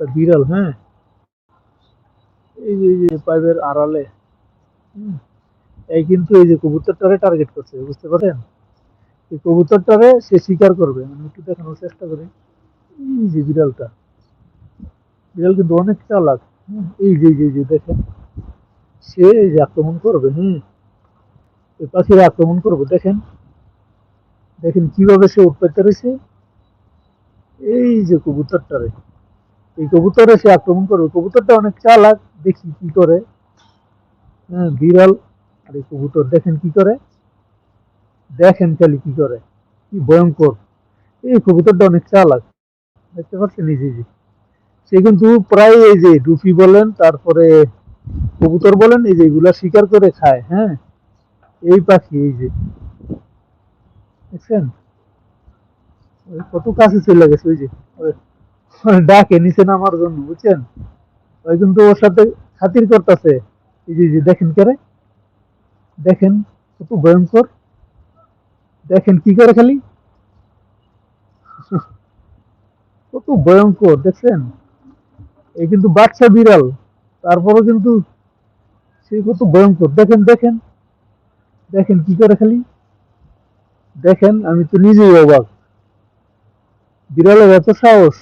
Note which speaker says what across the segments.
Speaker 1: একটা বিড়াল হ্যাঁ? এই যে এই যে পাইপের আড়ালে এই কিন্তু এই যে কবুতরটারে টার্গেট করছে, বুঝতে পারছেন? এই কবুতরটারে সে শিকার করবে আমি একটু দেখানোর চেষ্টা করি। এই যে বিড়ালটা, বিড়াল কিন্তু অনেক চালাক এই যে এই যে দেখেন, সে এই যে আক্রমণ করবে, হুম? এই পাখিরা আক্রমণ করবে, দেখেন। দেখেন কীভাবে সে উৎপাদিত রয়েছে এই যে কবুতরটারে এই কবুতরে সে আক্রমণ করবে কবুতরটা অনেক চালাক, দেখি কি করে। হ্যাঁ বিড়াল, আর এই কবুতর দেখেন কি করে। দেখেন খালি কি করে, কি ভয়ঙ্কর। এই কবুতরটা অনেক চালাক, দেখতে পাচ্ছেন এই যে সে কিন্তু প্রায় এই যে ডুফি বলেন, তারপরে কবুতর বলেন, এই যে এগুলা শিকার করে খায় হ্যাঁ। এই পাখি, এই যে। দেখছেন? কত কাছে চলে গেছে, ওই যে ডাকে, নিচে নামার জন্য, বুঝছেন? ওই কিন্তু ওর সাথে খাতির করতেছে। এই যে দেখেন করে দেখেন, কত ভয়ঙ্কর। দেখেন কি করে খালি? কত ভয়ঙ্কর, দেখছেন? এই কিন্তু বাচ্চা বিড়াল। তারপরও কিন্তু সে কত ভয়ঙ্কর। দেখেন দেখেন। দেখেন কি করে খালি? দেখেন, আমি তো নিজেই অবাক। বিড়ালের এত সাহস।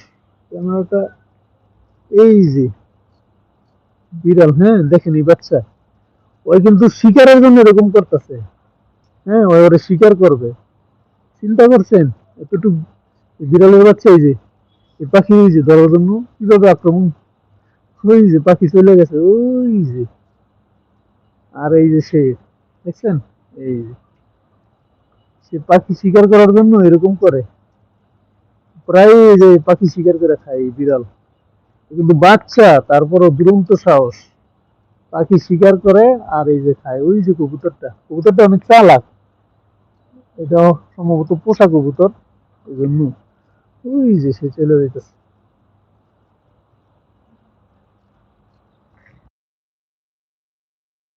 Speaker 1: ক্যামেরাটা এই যে বিড়াল হ্যাঁ বাচ্চা। ওই কিন্তু শিকারের জন্য এরকম করতেছে। হ্যাঁ ওই ওরে শিকার করবে। চিন্তা করছেন, এতটুকু বিড়ালের বাচ্চা এই যে, এই পাখি এই যে ধরার জন্য আক্রমণ? ওই যে পাখি চলে গেছে, ওই যে। আর এই যে সে, দেখছেন? এই যে। সে পাখি শিকার করার জন্য এরকম করে। প্রায় যে পাখি শিকার করে খায় বিড়াল। কিন্তু বাচ্চা, তারপরও দুরন্ত সাহস, পাখি শিকার করে আর এই যে খায়। ওই যে কবুতরটা কবুতরটা অনেক চালাক। এটা সম্ভবত পোষা কবুতর এই জন্য ওই যে সে চলে যেতেছে